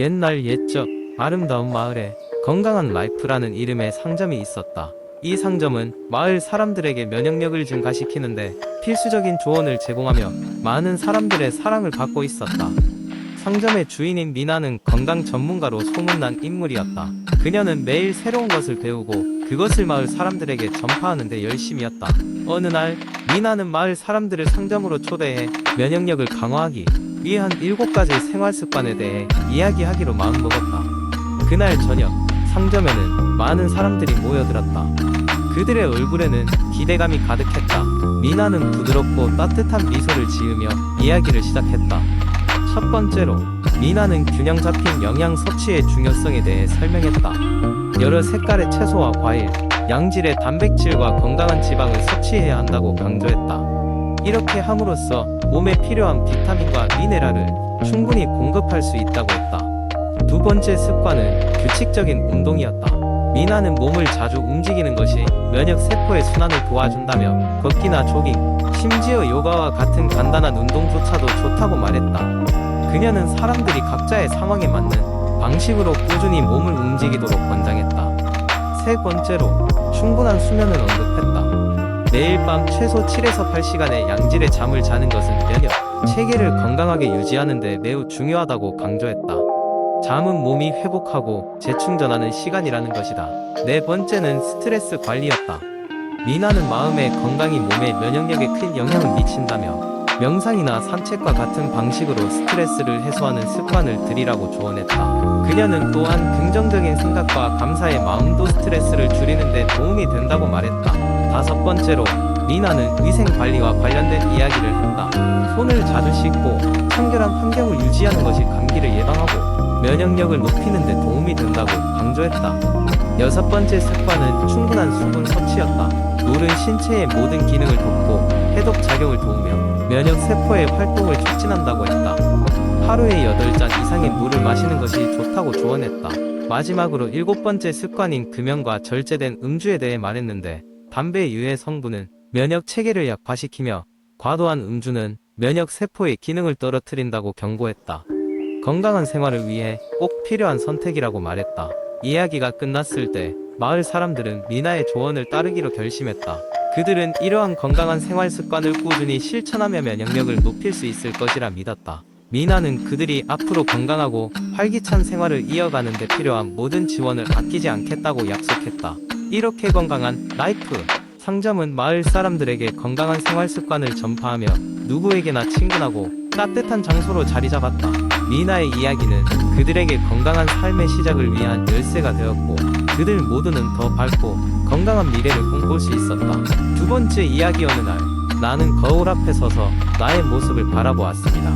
옛날 옛적 아름다운 마을에 건강한 라이프라는 이름의 상점이 있었다. 이 상점은 마을 사람들에게 면역력을 증가시키는데 필수적인 조언을 제공하며 많은 사람들의 사랑을 받고 있었다. 상점의 주인인 미나는 건강 전문가로 소문난 인물이었다. 그녀는 매일 새로운 것을 배우고 그것을 마을 사람들에게 전파하는데 열심이었다. 어느 날 미나는 마을 사람들을 상점으로 초대해 면역력을 강화하기 위해 한 일곱 가지 생활 습관에 대해 이야기하기로 마음먹었다. 그날 저녁 상점에는 많은 사람들이 모여들었다. 그들의 얼굴에는 기대감이 가득했다. 미나는 부드럽고 따뜻한 미소를 지으며 이야기를 시작했다. 첫 번째로 미나는 균형 잡힌 영양 섭취의 중요성에 대해 설명했다. 여러 색깔의 채소와 과일, 양질의 단백질과 건강한 지방을 섭취해야 한다고 강조했다. 이렇게 함으로써 몸에 필요한 비타민과 미네랄을 충분히 공급할 수 있다고 했다. 두 번째 습관은 규칙적인 운동이었다. 미나는 몸을 자주 움직이는 것이 면역 세포의 순환을 도와준다며 걷기나 조깅, 심지어 요가와 같은 간단한 운동조차도 좋다고 말했다. 그녀는 사람들이 각자의 상황에 맞는 방식으로 꾸준히 몸을 움직이도록 권장했다. 세 번째로 충분한 수면을 언급했다. 매일 밤 최소 7에서 8시간의 양질의 잠을 자는 것은 면역, 체계를 건강하게 유지하는 데 매우 중요하다고 강조했다. 잠은 몸이 회복하고 재충전하는 시간이라는 것이다. 네 번째는 스트레스 관리였다. 미나는 마음의 건강이 몸의 면역력에 큰 영향을 미친다며 명상이나 산책과 같은 방식으로 스트레스를 해소하는 습관을 들이라고 조언했다. 그녀는 또한 긍정적인 생각과 감사의 마음도 스트레스를 줄이는 데 도움이 된다고 말했다. 다섯 번째로 미나는 위생 관리와 관련된 이야기를 했다. 손을 자주 씻고 청결한 환경을 유지하는 것이 감기를 예방하고 면역력을 높이는 데 도움이 된다고 강조했다. 여섯 번째 습관은 충분한 수분 섭취였다. 물은 신체의 모든 기능을 돕고 해독 작용을 도우며 면역 세포의 활동을 촉진한다고 했다. 하루에 8잔 이상의 물을 마시는 것이 좋다고 조언했다. 마지막으로 일곱 번째 습관인 금연과 절제된 음주에 대해 말했는데 담배의 유해 성분은 면역 체계를 약화시키며 과도한 음주는 면역 세포의 기능을 떨어뜨린다고 경고했다. 건강한 생활을 위해 꼭 필요한 선택이라고 말했다. 이야기가 끝났을 때 마을 사람들은 미나의 조언을 따르기로 결심했다. 그들은 이러한 건강한 생활 습관을 꾸준히 실천하며 면역력을 높일 수 있을 것이라 믿었다. 미나는 그들이 앞으로 건강하고 활기찬 생활을 이어가는 데 필요한 모든 지원을 아끼지 않겠다고 약속했다. 이렇게 건강한 라이프 상점은 마을 사람들에게 건강한 생활 습관을 전파하며 누구에게나 친근하고 따뜻한 장소로 자리 잡았다. 미나의 이야기는 그들에게 건강한 삶의 시작을 위한 열쇠가 되었고 그들 모두는 더 밝고 건강한 미래를 꿈꿀 수 있었다. 두 번째 이야기 어느 날 나는 거울 앞에 서서 나의 모습을 바라보았습니다.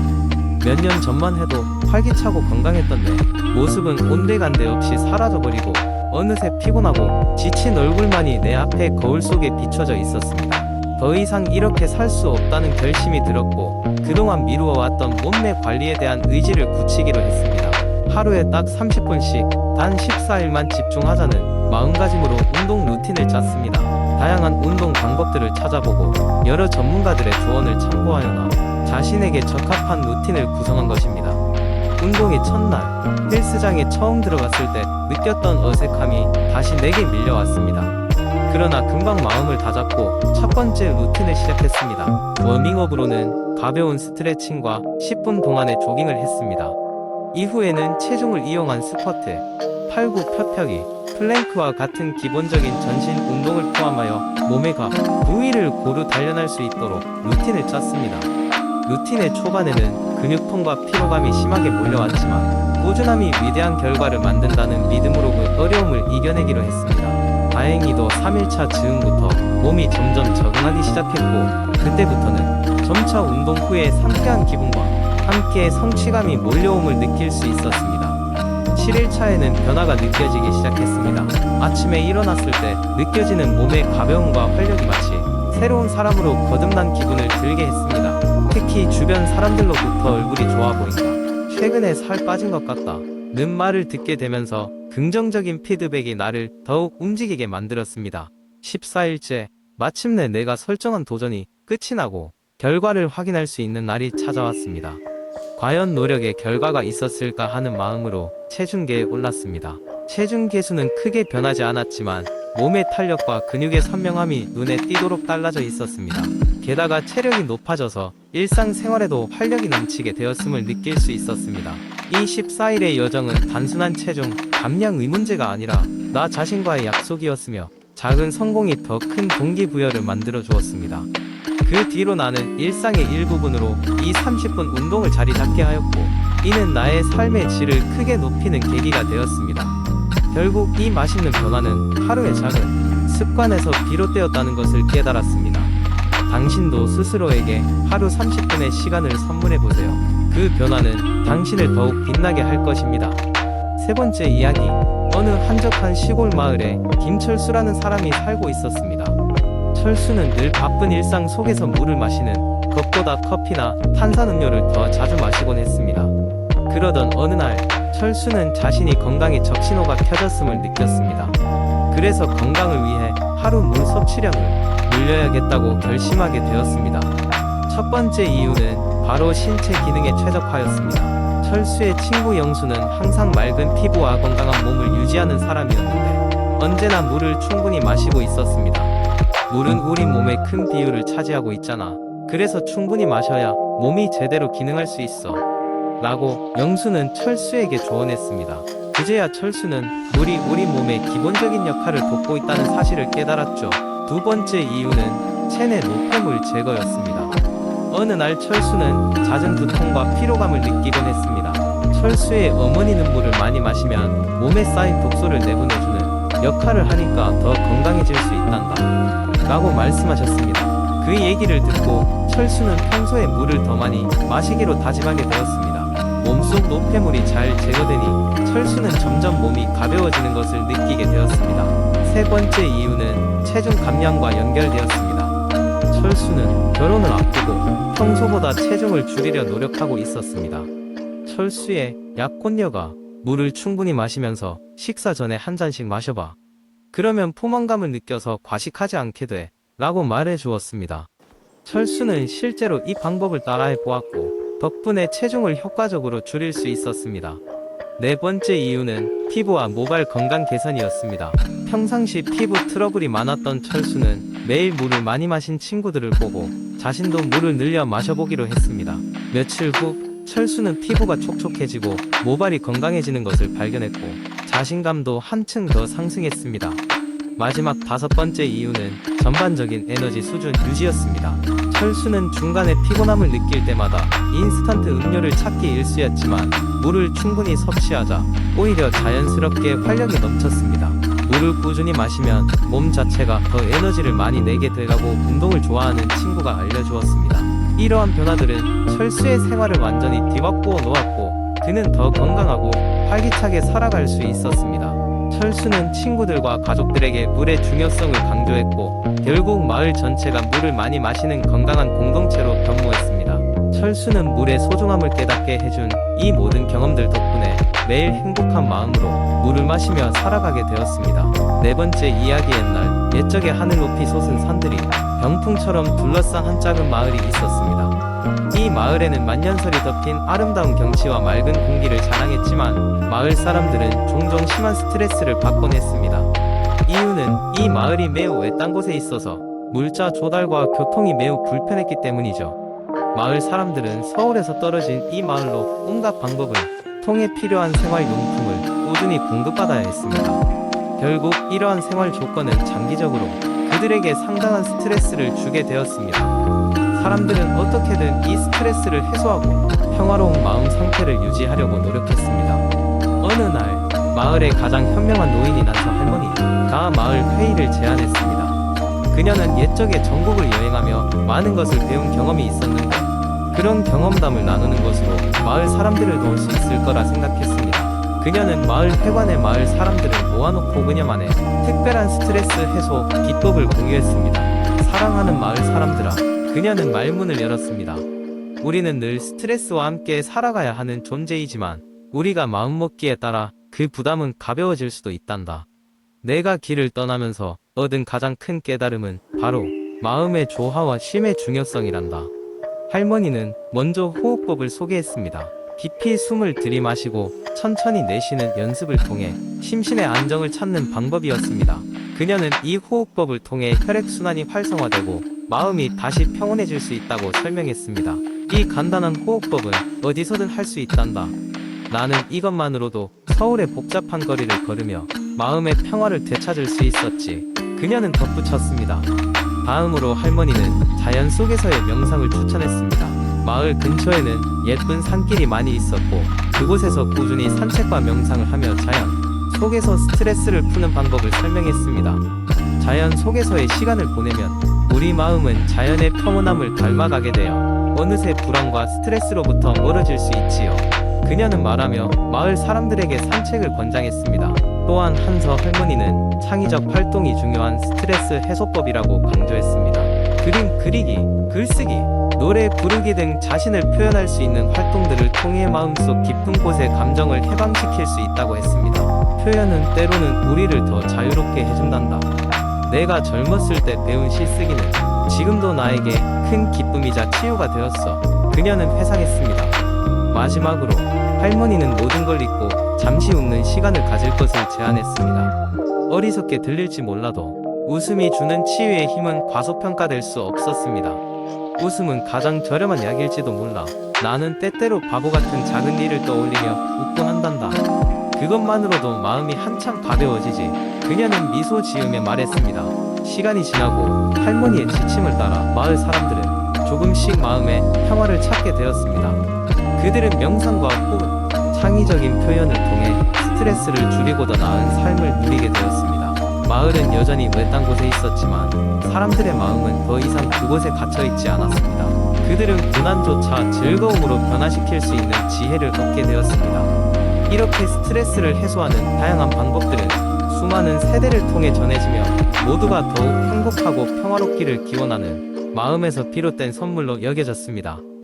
몇 년 전만 해도 활기차고 건강했던 내 모습은 온데간데 없이 사라져버리고 어느새 피곤하고 지친 얼굴만이 내 앞에 거울 속에 비춰져 있었습니다. 더 이상 이렇게 살 수 없다는 결심이 들었고 그동안 미루어왔던 몸매 관리에 대한 의지를 굳히기로 했습니다. 하루에 딱 30분씩 단 14일만 집중하자는 마음가짐으로 운동 루틴을 짰습니다. 다양한 운동 방법들을 찾아보고 여러 전문가들의 조언을 참고하여 나 자신에게 적합한 루틴을 구성한 것입니다. 운동의 첫날 헬스장에 처음 들어갔을 때 느꼈던 어색함이 다시 내게 밀려왔습니다. 그러나 금방 마음을 다잡고 첫 번째 루틴을 시작했습니다. 워밍업으로는 가벼운 스트레칭과 10분 동안의 조깅을 했습니다. 이후에는 체중을 이용한 스쿼트, 팔굽 펴펴기, 플랭크와 같은 기본적인 전신 운동을 포함하여 몸의 각 부위를 고루 단련할 수 있도록 루틴을 짰습니다. 루틴의 초반에는 근육통과 피로감이 심하게 몰려왔지만 꾸준함이 위대한 결과를 만든다는 믿음으로 그 어려움을 이겨내기로 했습니다. 다행히도 3일차 즈음부터 몸이 점점 적응하기 시작했고 그때부터는 점차 운동 후에 상쾌한 기분과 함께 성취감이 몰려옴을 느낄 수 있었습니다. 7일차에는 변화가 느껴지기 시작했습니다. 아침에 일어났을 때 느껴지는 몸의 가벼움과 활력이 마치 새로운 사람으로 거듭난 기분을 들게 했습니다. 특히 주변 사람들로부터 얼굴이 좋아 보인다. 최근에 살 빠진 것 같다. 는 말을 듣게 되면서 긍정적인 피드백이 나를 더욱 움직이게 만들었습니다. 14일째, 마침내 내가 설정한 도전이 끝이 나고 결과를 확인할 수 있는 날이 찾아왔습니다. 과연 노력에 결과가 있었을까 하는 마음으로 체중계에 올랐습니다. 체중 계 수는 크게 변하지 않았지만 몸의 탄력과 근육의 선명함이 눈에 띄도록 달라져 있었습니다. 게다가 체력이 높아져서 일상생활에도 활력이 넘치게 되었음을 느낄 수 있었습니다. 이 14일의 여정은 단순한 체중, 감량의 문제가 아니라 나 자신과의 약속이었으며 작은 성공이 더 큰 동기부여를 만들어 주었습니다. 그 뒤로 나는 일상의 일부분으로 이 30분 운동을 자리 잡게 하였고, 이는 나의 삶의 질을 크게 높이는 계기가 되었습니다. 결국 이 맛있는 변화는 하루의 작은 습관에서 비롯되었다는 것을 깨달았습니다. 당신도 스스로에게 하루 30분의 시간을 선물해 보세요. 그 변화는 당신을 더욱 빛나게 할 것입니다. 세 번째 이야기. 어느 한적한 시골 마을에 김철수라는 사람이 살고 있었습니다. 철수는 늘 바쁜 일상 속에서 물을 마시는 것보다 커피나 탄산음료를 더 자주 마시곤 했습니다. 그러던 어느 날 철수는 자신이 건강에 적신호가 켜졌음을 느꼈습니다. 그래서 건강을 위해 하루 물 섭취량을 늘려야겠다고 결심하게 되었습니다. 첫 번째 이유는 바로 신체 기능의 최적화였습니다. 철수의 친구 영수는 항상 맑은 피부와 건강한 몸을 유지하는 사람이었는데 언제나 물을 충분히 마시고 있었습니다. 물은 우리 몸의 큰 비율을 차지하고 있잖아. 그래서 충분히 마셔야 몸이 제대로 기능할 수 있어. 라고 영수는 철수에게 조언했습니다. 그제야 철수는 물이 우리 몸의 기본적인 역할을 돕고 있다는 사실을 깨달았죠. 두 번째 이유는 체내 노폐물 제거였습니다. 어느 날 철수는 잦은 두통과 피로감을 느끼곤 했습니다. 철수의 어머니는 물을 많이 마시면 몸에 쌓인 독소를 내보내주는 역할을 하니까 더 건강해질 수 있단다. 라고 말씀하셨습니다. 그 얘기를 듣고 철수는 평소에 물을 더 많이 마시기로 다짐하게 되었습니다. 몸속 노폐물이 잘 제거되니 철수는 점점 몸이 가벼워지는 것을 느끼게 되었습니다. 세 번째 이유는 체중 감량과 연결되었습니다. 철수는 결혼을 앞두고 평소보다 체중을 줄이려 노력하고 있었습니다. 철수의 약혼녀가 물을 충분히 마시면서 식사 전에 한 잔씩 마셔봐. 그러면 포만감을 느껴서 과식하지 않게 돼. 라고 말해 주었습니다. 철수는 실제로 이 방법을 따라해 보았고, 덕분에 체중을 효과적으로 줄일 수 있었습니다. 네 번째 이유는 피부와 모발 건강 개선이었습니다. 평상시 피부 트러블이 많았던 철수는 매일 물을 많이 마신 친구들을 보고 자신도 물을 늘려 마셔보기로 했습니다. 며칠 후 철수는 피부가 촉촉해지고 모발이 건강해지는 것을 발견했고 자신감도 한층 더 상승했습니다. 마지막 다섯 번째 이유는 전반적인 에너지 수준 유지였습니다. 철수는 중간에 피곤함을 느낄 때마다 인스턴트 음료를 찾기 일쑤였지만 물을 충분히 섭취하자 오히려 자연스럽게 활력이 넘쳤습니다. 물을 꾸준히 마시면 몸 자체가 더 에너지를 많이 내게 되라고 운동을 좋아하는 친구가 알려주었습니다. 이러한 변화들은 철수의 생활을 완전히 뒤바꾸어 놓았고 그는 더 건강하고 활기차게 살아갈 수 있었습니다. 철수는 친구들과 가족들에게 물의 중요성을 강조했고 결국 마을 전체가 물을 많이 마시는 건강한 공동체로 변모했습니다. 철수는 물의 소중함을 깨닫게 해준 이 모든 경험들 덕분에 매일 행복한 마음으로 물을 마시며 살아가게 되었습니다. 네 번째 이야기의 날 옛적에 하늘 높이 솟은 산들이 병풍처럼 둘러싼 한 작은 마을이 있었습니다. 이 마을에는 만년설이 덮인 아름다운 경치와 맑은 공기를 자랑했지만 마을 사람들은 종종 심한 스트레스를 받곤 했습니다. 이유는 이 마을이 매우 외딴 곳에 있어서 물자 조달과 교통이 매우 불편했기 때문이죠. 마을 사람들은 서울에서 떨어진 이 마을로 온갖 방법을 통해 필요한 생활용품을 꾸준히 공급받아야 했습니다. 결국 이러한 생활 조건은 장기적으로 그들에게 상당한 스트레스를 주게 되었습니다. 사람들은 어떻게든 이 스트레스를 해소하고 평화로운 마음 상태를 유지하려고 노력했습니다. 어느 날 마을의 가장 현명한 노인이 나서 할머니가 마을 회의를 제안했습니다. 그녀는 옛적에 전국을 여행하며 많은 것을 배운 경험이 있었는데 그런 경험담을 나누는 것으로 마을 사람들을 도울 수 있을 거라 생각했습니다. 그녀는 마을 회관의 마을 사람들을 모아놓고 그녀만의 특별한 스트레스 해소 비법을 공유했습니다. 사랑하는 마을 사람들아, 그녀는 말문을 열었습니다. 우리는 늘 스트레스와 함께 살아가야 하는 존재이지만 우리가 마음먹기에 따라 그 부담은 가벼워질 수도 있단다. 내가 길을 떠나면서 얻은 가장 큰 깨달음은 바로 마음의 조화와 쉼의 중요성이란다. 할머니는 먼저 호흡법을 소개했습니다. 깊이 숨을 들이마시고 천천히 내쉬는 연습을 통해 심신의 안정을 찾는 방법이었습니다. 그녀는 이 호흡법을 통해 혈액순환이 활성화되고 마음이 다시 평온해질 수 있다고 설명했습니다. 이 간단한 호흡법은 어디서든 할 수 있단다. 나는 이것만으로도 서울의 복잡한 거리를 걸으며 마음의 평화를 되찾을 수 있었지. 그녀는 덧붙였습니다. 다음으로 할머니는 자연 속에서의 명상을 추천했습니다. 마을 근처에는 예쁜 산길이 많이 있었고 그곳에서 꾸준히 산책과 명상을 하며 자연 속에서 스트레스를 푸는 방법을 설명했습니다. 자연 속에서의 시간을 보내면 우리 마음은 자연의 평온함을 닮아가게 되어 어느새 불안과 스트레스로부터 멀어질 수 있지요. 그녀는 말하며 마을 사람들에게 산책을 권장했습니다. 또한 한서 할머니는 창의적 활동이 중요한 스트레스 해소법이라고 강조했습니다. 그림 그리기, 글쓰기, 노래 부르기 등 자신을 표현할 수 있는 활동들을 통해 마음속 깊은 곳의 감정을 해방시킬 수 있다고 했습니다. 표현은 때로는 우리를 더 자유롭게 해준단다. 내가 젊었을 때 배운 시쓰기는 지금도 나에게 큰 기쁨이자 치유가 되었어. 그녀는 회상했습니다. 마지막으로 할머니는 모든 걸 잊고 잠시 웃는 시간을 가질 것을 제안했습니다. 어리석게 들릴지 몰라도 웃음이 주는 치유의 힘은 과소평가될 수 없었습니다. 웃음은 가장 저렴한 약일지도 몰라. 나는 때때로 바보 같은 작은 일을 떠올리며 웃곤 한단다. 그것만으로도 마음이 한참 가벼워지지. 그녀는 미소 지으며 말했습니다. 시간이 지나고 할머니의 지침을 따라 마을 사람들은 조금씩 마음의 평화를 찾게 되었습니다. 그들은 명상과 호흡, 창의적인 표현을 통해 스트레스를 줄이고 더 나은 삶을 누리게 되었습니다. 마을은 여전히 외딴 곳에 있었지만 사람들의 마음은 더 이상 그곳에 갇혀 있지 않았습니다. 그들은 고난조차 즐거움으로 변화시킬 수 있는 지혜를 얻게 되었습니다. 이렇게 스트레스를 해소하는 다양한 방법들은 수많은 세대를 통해 전해지며 모두가 더욱 행복하고 평화롭기를 기원하는 마음에서 비롯된 선물로 여겨졌습니다.